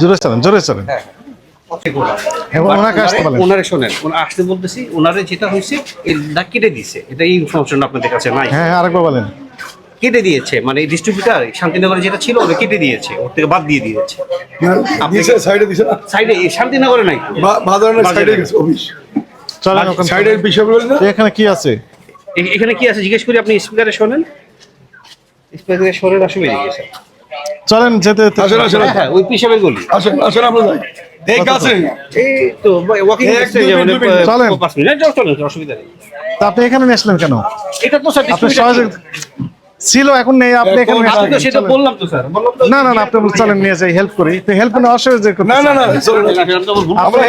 জোরে চালান জোরে চালান। ওনারে শোনেন আসতে বলতেছি ওনারে যেটা হয়েছে কেটে দিছে এটা এই ইনফরমেশন আপনাদের কাছে নাই। হ্যাঁ হ্যাঁ, আরেকবার বলেন। কেটে দিয়েছে মানে ডিস্ট্রিবিউটার শান্তিনগরে যেটা ছিল ওটা কেটে দিয়েছে ওর থেকে বাদ দিয়ে দিয়েছে। আপনি- সাইডে দিছে সাইডে শান্তিনগরে নাই। বা- বাজারের বাজারে। সাইডে গেছে অফিস চলেন ওখানে সাইডের বিষয় বলেন এখানে কি আছে? এখানে কি আছে? জিজ্ঞেস করি আপনি স্পিকারে শোনেন? স্পিকারে শোনেন অসুবিধা গেছে চলেন যেতে যেতে- আসেন আসেন হ্যাঁ ওই পিসাবের গলি। আসেন আসেন আমরা যাই। এই কাছে। এই তো ওয়াকিং মিনিট। চলেন। চলেন অসুবিধা নেই। তা আপনি এখানে নিয়ে আসলেন কেন? এটা তো স্যার আপনি সহজে ছিল এখন নেই আপনি এখানে। সেটা বললাম তো স্যার। বললাম তো না না না আপনি চলেন নিয়ে যাই হেল্প করি। তো হেল্প করে অসুবিধা না না না ভুল- আমরা।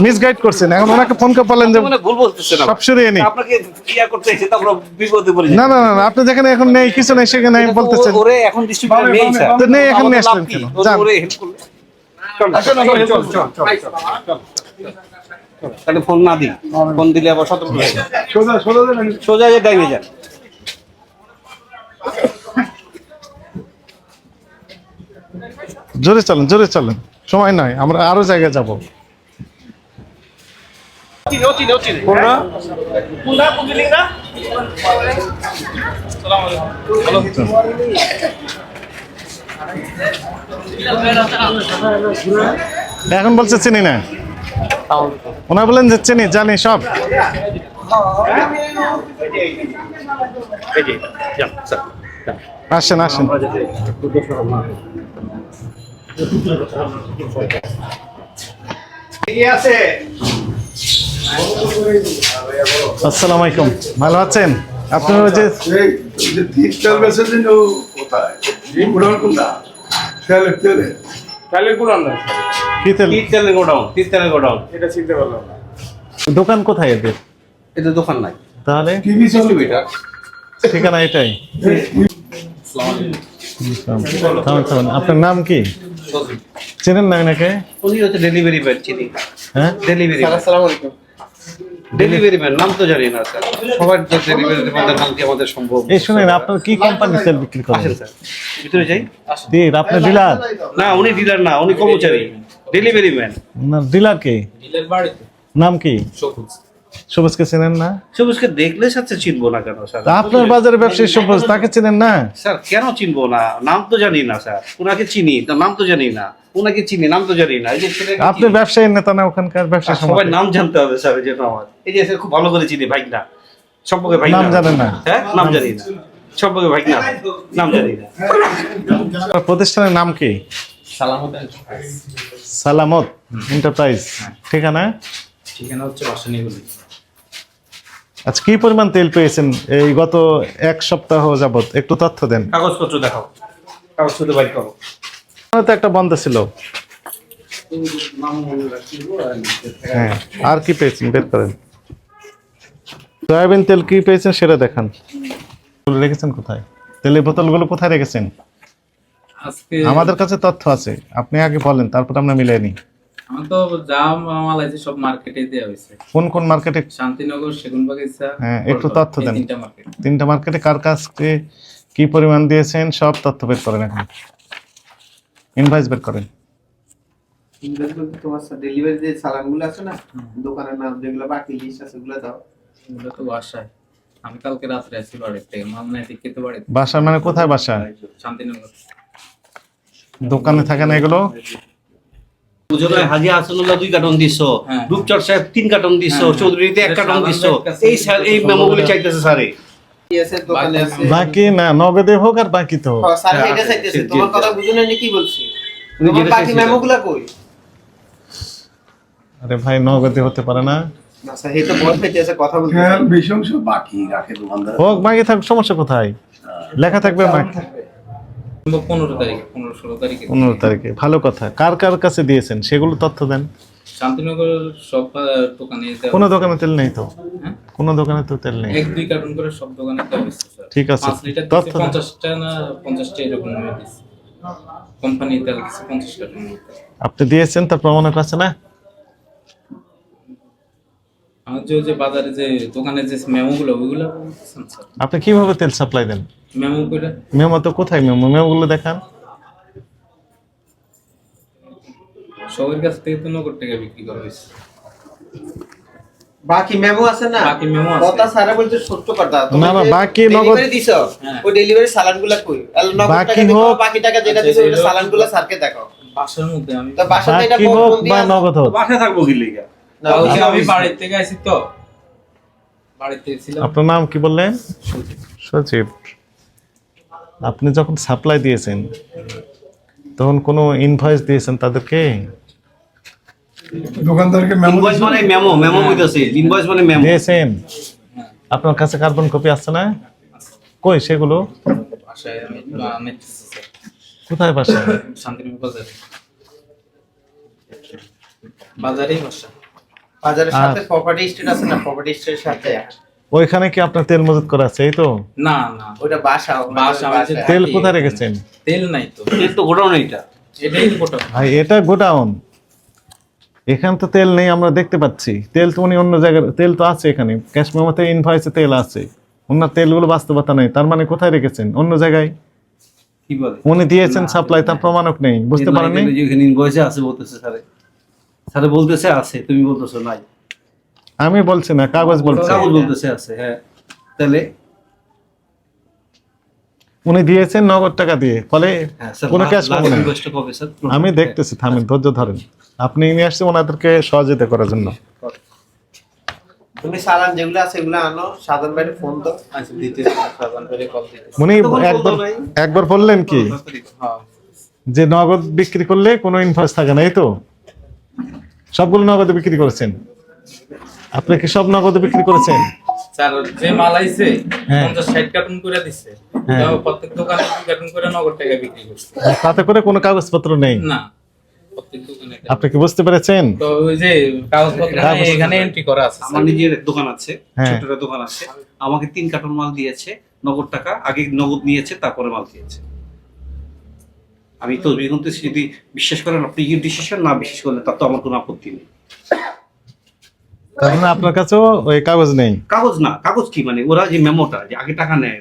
মিসগাইড করছেন। এখন ওনাকে ফোন করে বললেন যে ভুল বলতেছেন সব সরিয়ে নিই আপনাকে ইয়া করতে এসে তারপর বিপদে পড়ে না না না না, আপনি যেখানে এখন নেই কিছু নেই সেখানে আমি বলতেছেন। ওরে এখন ডিস্ট্রিবিউটর নেই স্যার। তো নেই, এখন লাভ আসলেন কেন? যান। ওরে help করলে। চল, আসেন, চল, চল, চল। তাহলে ফোন না দিই। ফোন দিলে আবার সতর্ক হয়ে যাবে। সোজা সোজা দেন সোজা যে ডাইনে যান। জোরে চলেন জোরে চলেন। সময় নাই আমরা আরও জায়গায় যাব? এখন বলছে চিনি না। ওনারা বলেন যে চিনি জানি সব। এই যে। আসেন আসেন। আসসালামু আলাইকুম। ভালো আছেন? আপনার যে গোডাউন দোকান কোথায় এদের? এটা দোকান নাই। তাহলে? ঠিকানা এটাই। আপনার নাম কি? চেনেন না এনাকে? উনি হচ্ছে ডেলিভারি ম্যান চিনি। হ্যাঁ? ডেলিভারি ডেলিভারি ম্যান নাম তো জানি না স্যার। সবার যে ডেলিভারি ম্যানের নাম কি আমাদের সম্ভব? এই শুনেন আপনার কি কোম্পানি তেল বিক্রি করেন? আসেন স্যার। ভিতরে যাই। দিয়ে আপনার ডিলার? না উনি ডিলার না উনি কর্মচারী। ডেলিভারি ম্যান না ডিলার কে? নাম কি? সবুজকে চেনেন না? সবুজকে দেখলে সাথে চিনবো না কেন স্যার? আপনার বাজারে ব্যবসায়ী সবুজ তাকে চেনেন না? স্যার কেন চিনবো না? নাম তো জানি না স্যার। ওনাকে চিনি নাম তো জানি না। ওনাকে চিনি নাম তো জানি না। এই যে আপনি ব্যবসায়ী নেতা না ওখানকার ব্যবসায়ী আর সবাই নাম জানতে হবে স্যার এই জন্য আমার। এই যে স্যার খুব ভালো করে চিনি ভাই না সম্পর্কে ভাই নাম জানেন না? হ্যাঁ? নাম জানি না। সম্পর্কে ভাই না নাম জানি না। প্রতিষ্ঠানের নাম কি? সালামত এন্টারপ্রাইজ। ঠিকানা? ঠিকানা হচ্ছে বাসানিগুলি। আচ্ছা কি পরিমাণ তেল পেয়েছেন এই গত এক সপ্তাহ যাবত একটু তথ্য দেন। কাগজপত্র দেখাও। কাগজপত্র বাইর করো। তো একটা বন্ধ ছিল। হ্যাঁ আর কি পেয়েছেন? বের করেন। সয়াবিন তেল কি পেয়েছেন সেটা দেখান। রেখেছেন কোথায়? তেলের বোতলগুলো কোথায় রেখেছেন? আমাদের কাছে তথ্য আছে। আপনি আগে বলেন তারপর আমরা মিলাই নিই। আমার তো যা মাল আছে সব মার্কেটে হয়েছে কোন কোন মার্কেটে শান্তিনগর সেগুন বাগিচা হ্যাঁ, একটু তথ্য দেন। তিনটা মার্কেট তিনটা মার্কেটে কার কাছকে কি পরিমাণ দিয়েছেন সব তথ্য বের করেন এখন। ইনভয়েস বের করেন। ইনভেস্ট বলতে তোমার ডেলিভারি যে সালানগুলো আছে না দোকানের নাম যেগুলো বাকি লিস্ট আছে ওগুলো দাও। এগুলো তো বাসায়। আমি কালকে রাত্রে আসি মাল নাই দেখতে তো বাড়িতে। বাসা মানে কোথায় বাসা? শান্তিনগর। দোকানে থাকে না এগুলো? পুজোরে হাজি হাসানুল্লাহ দুই কার্টন দিছো হ্যাঁ। রূপচর সাহেব তিন কার্টন দিছো হ্যাঁ। চৌধুরীতে এক কার্টন দিছো। এই এই মেমোগুলি চাইতেছে স্যারে। কি আছে। দোকানে আছে। বাকি না নগদে হোক আর বাকি তো স্যার হ্যাঁ, এটা চাইতেছে তোমার কথা বুঝুন না কি বলছি? উনি তোমার যেটা বাকি চাইছিলেন। কই? আরে ভাই নগদে হতে পারে না। না স্যার এই তো বল পেতেছে কথা বলতে হ্যাঁ বেশি অংশ বাকি রাখে দোকানদার। হোক বাকি থাক সমস্যা কোথায়? লেখা থাকবে বাকি। পনেরো তারিখে পনেরো ষোলো তারিখে। পনেরো তারিখে। ভালো কথা। কার কার কাছে দিয়েছেন? সেগুলো তথ্য দেন। শান্তিনগর সব দোকানে কোনো দোকানে তেল নেই তো? হ্যাঁ? কোনো দোকানে তো তেল নেই। এক দুই কার্টন করে সব দোকানে দেওয়া ঠিক আছে। তথ্য পঞ্চাশটা না পঞ্চাশটা এরকম কোম্পানি তেল পঞ্চাশ কার্টন আপনি দিয়েছেন তার প্রমাণক আছে না? আমার যে বাজারে যে দোকানে যে মেমো গুলো ওইগুলো বলতেছেন স্যার আপনি কীভাবে তেল সাপ্লাই দেন? মেমো করে মেমো তো কোথায় মেমো? মেমোগুলো দেখান। সবার কাছ থেকে তো নগদ টাকা বিক্রি করা হয়েছে। বাকি মেমো আছে না? বাকি memo আছে। কথা সারা বলতে সত্য কথা। না, না, বাকি নগদ- দিছো? হ্যাঁ। ওই ডেলিভারি সালানগুলো কই? আর নগদ টাকা দিছো বাকি টাকা যেটা আচ্ছা, দিছো ওই সালানগুলো স্যারকে দেখাও। বাসার মধ্যে আমি তো বাসাতে এটা বাকি বা নগদ হোক। বাসায় থাকব কি লেগে? আমি বাড়ির থেকে আইছি তো। বাড়িতে ছিলাম। আপনার নাম কি বললেন? সচিব আপনি যখন সাপ্লাই দিয়েছেন তখন কোনো ইনভয়েস দিয়েছেন তাদেরকে? দোকানদারকে মেমো ইনভয়েস মানে মেমো মেমো হইতাছে ইনভয়েস মানে মেমো দিয়েছেন? হ্যাঁ। আপনার কাছে কার্বন কপি আছে না? কই সেগুলো? কোথায় বাসা শান্তিনিকেতন বাজারে। বাজারেই বাসা। বাজারের সাথে প্রপার্টি স্টেট আছে না প্রপার্টি স্টেটের সাথে ওইখানে কি আপনার তেল মজুত করা আছে এই তো? না না। ওটা বাসা তেল কোথায় রেখেছেন? তেল নাই তো। এর তো গোডাউন এইটা। এটাই ফটো ভাই এটা গোডাউন। এখানে তো তেল নেই আমরা দেখতে পাচ্ছি। তেল তো উনি অন্য জায়গায় তেল তো আছে এখানে। ক্যাশ মেমোতে ইনভয়েসে তেল আছে। ওনার তেলগুলো বাস্তবতা নেই। তার মানে কোথায় রেখেছেন? অন্য জায়গায়? কি বলে? উনি দিয়েছেন সাপ্লাই তার প্রমাণক নেই। বুঝতে পারেন ইনভয়েসে আছে বলতেছে স্যারে। স্যারে বলতেছে আছে তুমি বলতেছো নাই। আমি বলছি না কাগজ বলছি। কাগজ বলতেছে আছে হ্যাঁ। তাহলে? উনি দিয়েছেন নগদ টাকা দিয়ে ফলে হ্যাঁ কোনো ক্যাশ কবে স্যার আমি দেখতেছি থামেন ধৈর্য ধরেন। আপনি নিয়ে আসছেন ওনাদেরকে সহযোগিতা করার জন্য। তুমি সালান যেগুলো আছে এগুলো আনো সাধারণ বাইরে ফোন দাও। আচ্ছা দিতে সাধারণ করে কল দিতে উনি একবার একবার বললেন কি? হ্যাঁ। যে নগদ বিক্রি করলে কোনো ইনভয়েস থাকে না এই তো? সবগুলো নগদে বিক্রি করেছেন? আপনি কি সব নগদে বিক্রি করেছেন? স্যার যে মাল আইছে হ্যাঁ। করে হ্যাঁ। প্রত্যেক দোকানে দুই কার্টুন করে নগদ টাকা বিক্রি করছে। তাতে করে কোনো কাগজপত্র নেই? না আপনি কি বুঝতে পেরেছেন? তো ওই যে কাগজপত্র এখানে এন্ট্রি করা আছে আমার নিজের দোকান আছে হ্যাঁ। ছোট দোকান আছে। আমাকে তিন কার্টন মাল দিয়েছে নগদ টাকা আগে নগদ নিয়েছে তারপরে মাল দিয়েছে। আমি তো বিগন্তে যদি বিশ্বাস করেন আপনি কি ডিসিশন না বিশ্বাস করলে তার তো আমার কোনো আপত্তি নেই তার মানে আপনার কাছেও ওই কাগজ নেই কাগজ না কাগজ কি মানে ওরা যে মেমোটা যে আগে টাকা নেয়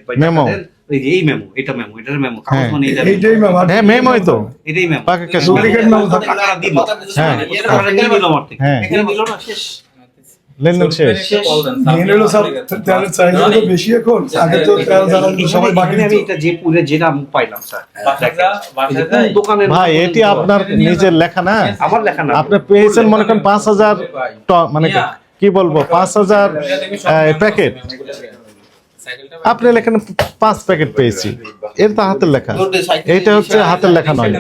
দেন, এই যে এই মেমো এটা মেমো এটার মেমো কাগজ হ্যাঁ। মানে এটা এইটাই ম্যাম আর হ্যাঁ মেমোই তো এটাই মেমো পাকা cash Duplicate memo থাকে। হ্যাঁ। আমার থেকে হ্যাঁ। এখানে দিল না শেষ লেনদেন শেষ মেন হলো তেলের চাহিদা তো বেশি এখন আগে তো তেল জ্বালানি সবাই বাকি আমি এটা যে পুরে যেটা আমি পাইলাম স্যার এই যে কোন বাসায় দোকানের ভাই এটি আপনার নিজের লেখা না আমার লেখা না আপনি পেয়েছেন মনে করেন পাঁচ হাজার ট- মানে কি বলব পাঁচ হাজার প্যাকেট আপনি লেখেন পাঁচ প্যাকেট পেয়েছি। এর তো হাতের লেখা। এটা হচ্ছে হাতের লেখা নয়।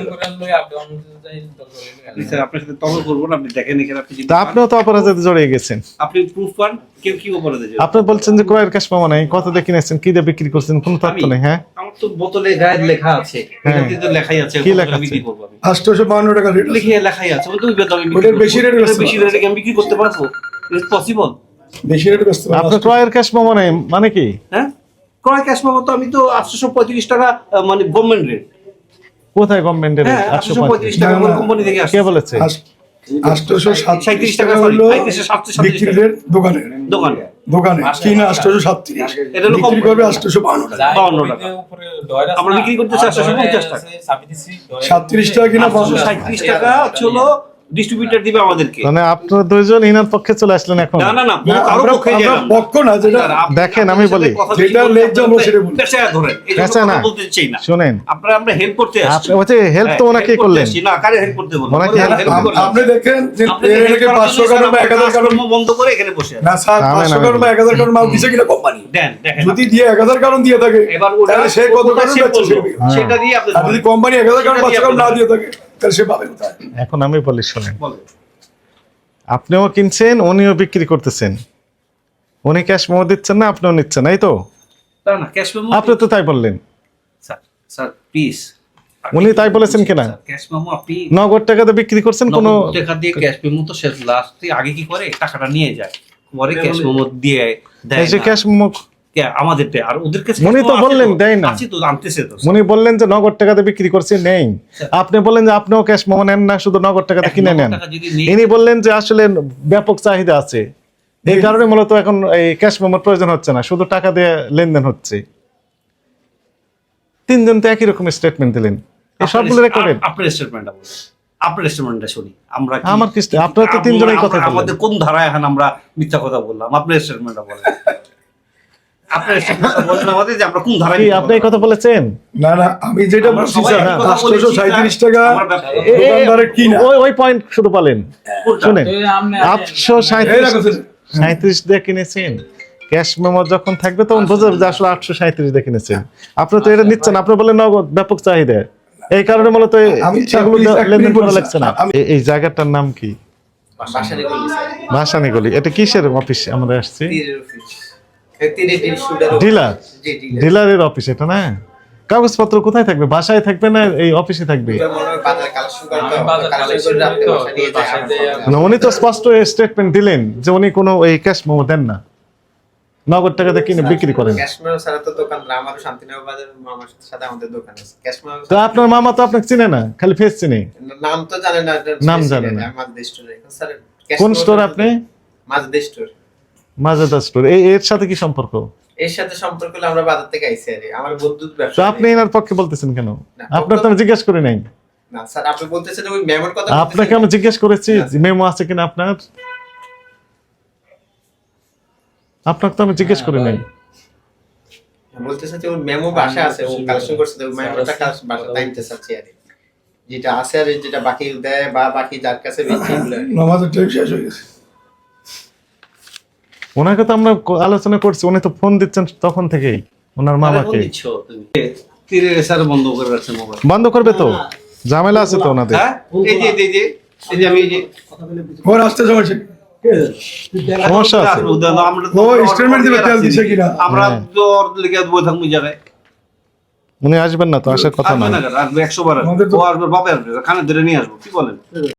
আপনার সাথে তর্ক করব না আপনি দেখেন এখানে আপনি যদি তা আপনিও তো অপরাধে জড়িয়ে গেছেন। আপনি প্রুফ পান কেউ কি অপরাধে জড়িত? আপনি বলছেন যে নাই কত কিনেছেন কি দিয়ে বিক্রি করছেন কোন তথ্য নেই হ্যাঁ? আমার তো বোতলে গায়ে লেখা আছে হ্যাঁ। লেখাই আছে কি লেখা আছে? বিক্রি করব আমি। আটশোশো বাহান্ন টাকা লিখে লেখাই আছে ওই তো ওই বেতন আমি বিক্রি ওটার করব। বেশি rate বেশি রেটে আমি বিক্রি করতে পারব? পসিবল বেশি রেট ব্যস্ত আপনার ক্রয়ের ক্যাশ পাবো নাই মানে কি? হ্যাঁ? ক্রয় ক্যাশ পাবো তো আমি তো আটশোশো পঁয়ত্রিশ টাকা মানে গভর্নমেন্ট রেট কোথায় গভর্নমেন্টের হ্যাঁ আটশো পঁয়ত্রিশ টাকা কোম্পানি থেকে আসছে। কে বলেছে? আটশোশো সাঁইত্রিশ সাতত্রিশ টাকা, হলো বিক্রি টাকা। রেট দোকানে। দোকানে। দোকানে কিনা আটশোশো সাতত্রিশ। বিক্রি কম। করবে আটশোশো বাহান্ন টাকা। বাউন্ন টাকা। আমরা বিক্রি করতেছি 850 টাকা। সাতত্রিশ টাকা কিনা পাঁচশো সাঁইত্রিশ টাকা হচ্ছে ডিস্ট্রিবিউটার দিবে আমাদেরকে মানে আপনারা দুইজন ইনার পক্ষে চলে আসলেন এখন না না না কারও আমরা পক্ষে না। পক্ষ না যেটা দেখেন, আমি বলি, যেটা ন্যায্য আমরা সেটা বলি। পেঁচায়া ধরেন। না। বলতে চাই না। শুনেন আপনারা আমরা হেল্প করতে আসছি। আপনি হেল্প তো হ্যাঁ, ওনাকে করলেন না, কারে help করতে বলব? ওনাকে বলুন, করলাম। আপনি দেখেন যে পাঁচশো জন্য কারণ বা স্যার এক হাজার আপনার কারণ কাজকর্ম বন্ধ করে এখানে বসে আছি। না স্যার না, পাঁচশো বা এক হাজার মাল দিছে কিনা কোম্পানি দেন, দেখেন। যদি দিয়ে এক হাজার কারণ দিয়ে থাকে এবার ওটা- সে কত। সে সেটা দিয়ে আপনি যদি কোম্পানি এক হাজার কারণ সেটা দিয়ে না দিয়ে থাকে তাহলে সে পাবে কোথায়? এখন আমি বলি শুনেন। আপনিও কিনছেন উনিও বিক্রি করতেছেন। উনি ক্যাশ মেমো দিচ্ছেন না আপনিও নিচ্ছেন এই তো? না, না, আপনি তো তাই বললেন। Sir, sir, please। উনি তাই বলেছেন কিনা? আপনি নগদ টাকাতে বিক্রি করছেন কোনো টাকা দিয়ে ক্যাশ মেমো তো শেষ লাস্টে আগে কি করে? টাকাটা নিয়ে যায়। পরে ক্যাশ মেমো দিয়ে দেয়। ক্যাশ মেমো কে, আর ওদের কাছে উনি তো বললেন, দেয় না। তো আনতেছে তো। উনি বললেন যে নগদ টাকাতে বিক্রি করছি নেই। আপনি বললেন যে আপনিও ক্যাশ মেমো নেন না শুধু নগদ টাকাতে কিনে নেন। টাকা যদি নেই- ইনি বললেন যে আসলে ব্যাপক চাহিদা আছে। এই কারণে মূলত এখন এই ক্যাশ মেমোর প্রয়োজন হচ্ছে না শুধু টাকা দিয়ে লেনদেন হচ্ছে। তিনজন তো একই রকম স্টেটমেন্ট দিলেন। সবগুলো আপনার- আপনার স্টেটমেন্টটা বলুন। আপনার স্টেটমেন্টটা শুনি। আমরা আমার তো তিনজনেই আমরা- কথা বললেন। আমাদের কোন ধারায় এখন আমরা মিথ্যা কথা বললাম? আপনার স্টেটমেন্টটা বলেন। আপনি কথা কথা বলেছেন? না না আমি যেটা বলছি সবাই স্যার একই কথা বলেছি, পাঁচশো সাঁত্রিশ টাকা আমার ব্যবসা- এ- এ- দোকানদারের কিনা ওই ওই পয়েন্ট শুধু বলেন শুনেন তো আটশো এই সাঁত্রিশ রাখো সাঁত্রিশ দিয়ে কিনেছেন। ক্যাশ মেমো যখন থাকবে তখন বোঝা যাবে যে আসলে আটশো সাঁত্রিশ দিয়ে কিনেছেন। আপনি তো এটা নিচ্ছেন আপনি বলেন নগদ ব্যাপক চাহিদা। এই কারণে মূলত লেনদেন করা লাগছে না। এই জায়গাটার নাম কি? ভাসানি গলি এটা কিসের অফিস আমরা আসছি। ডিলার ডিলারের অফিস এটা না? কাগজপত্র কোথায় থাকবে? বাসায় থাকবে না এই অফিসে থাকবে? উনি তো স্পষ্ট স্টেটমেন্ট দিলেন যে উনি কোনো এই ক্যাশ মেমো দেন না। নগদ টাকাতে কিনে বিক্রি করেন। তো দোকান আমারও শান্তিনগর বাজার মামার সাথে আমাদের দোকান আছে। ক্যাশমেরো তো আপনার মামা তো আপনাকে চিনে না খালি ফেস চিনে। নাম তো জানে না নাম জানে না। কোন স্টোর আপনি? মাঝদের স্টোর। মাজাদা স্টোর এর সাথে কি সম্পর্ক? এর সাথে সম্পর্ক হলে আমরা বাজার থেকে আইছি আরে আমার বন্ধুর তো আপনি এনার পক্ষে বলতেছেন কেন? আপনার তো আমি জিজ্ঞেস করি নাই। না স্যার আপনি বলতেছেন ওই মেমোর কথা আপনাকে আমি জিজ্ঞেস করেছি মেমো আছে কিনা আপনার? আপনাকে তো আমি জিজ্ঞেস করি নাই। বলতেছে যে ওর মেমো বাসা আছে ও কালেকশন করছে তো ওই মেমোটা কালেকশন বাসা টাইমতে চাচ্ছি আর যেটা আছে আর যেটা বাকি দেয় বা বাকি যার কাছে বেশি কি। নামাজের টাইম শেষ হয়ে গেছে। ওনাকে তো আমরা আলোচনা করছি উনি তো ফোন দিচ্ছেন তখন থেকেই ওনার মামাকে। কোন দিচ্ছ তুমি? তীরে স্যার বন্ধ করে রাখছে মোবাইল। বন্ধ করবে তো? ঝামেলা আছে তো ওনাদের। এই যে এই যে এই যে আমি এই যে ওর আসতে সমস্যা আছে। আমরা হ্যাঁ। উনি আসবেন না তো আসার কথা না আসবে একশো বার ও আসবে বাবা আসবে খানে ধরে নিয়ে আসব কি বলেন?